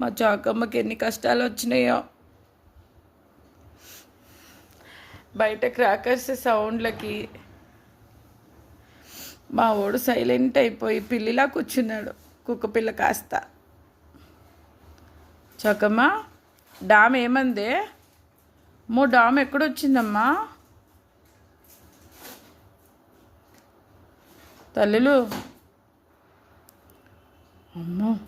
మా చాకమ్మకి ఎన్ని కష్టాలు వచ్చినాయో బయట క్రాకర్స్ సౌండ్లకి. మా ఓడు సైలెంట్ అయిపోయి పిల్లిలా కూర్చున్నాడు కుక్క పిల్ల కాస్త. చకమ్మ డామ్ ఏమందే? మో డామ్ ఎక్కడొచ్చిందమ్మా? తల్లులు. అమ్మో.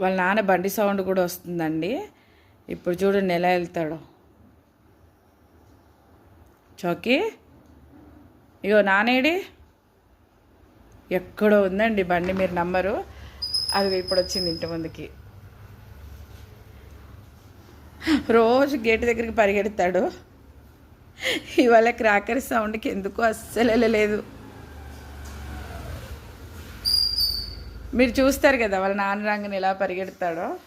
వాళ్ళ నాన్న బండి సౌండ్ కూడా వస్తుందండి. ఇప్పుడు చూడండి ఎలా వెళ్తాడో. చౌకీ ఇగో నానేడి. ఎక్కడో ఉందండి బండి మీరు నమ్మరు. అది ఇప్పుడు వచ్చింది ఇంటి ముందుకి. రోజు గేట్ దగ్గరికి పరిగెడతాడు. ఇవాళ క్రాకర్ సౌండ్కి ఎందుకు అస్సలు వెళ్ళలేదు. మీరు చూస్తారు కదా వాళ్ళ నాన్న రంగుని ఎలా పరిగెడతాడో?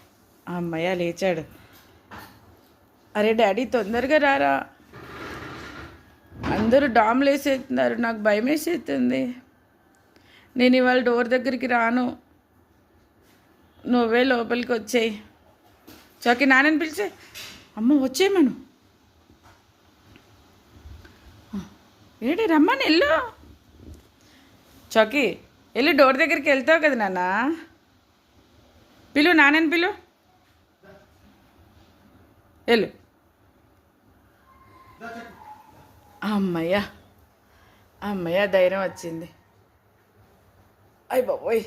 ఆ అమ్మయ్య లేచాడు. అరే డాడీ తొందరగా రారా. అందరూ డామ్లు వేసేస్తున్నారు నాకు భయం వేసేస్తుంది. నేను ఇవాళ డోర్ దగ్గరికి రాను. నువ్వే లోపలికి వచ్చేయి. చోకి నాన్నని పిలిచే. అమ్మ వచ్చేయమను ఏంటి రమ్మని వెళ్ళు. చోకి వెళ్ళి డోర్ దగ్గరికి వెళ్తావు కదా నాన్న. పిలు నాన్నని పిలు. వెళ్ళు. అమ్మయ్య. అమ్మయ్య ధైర్యం వచ్చింది. అయ్యి బాబోయ్.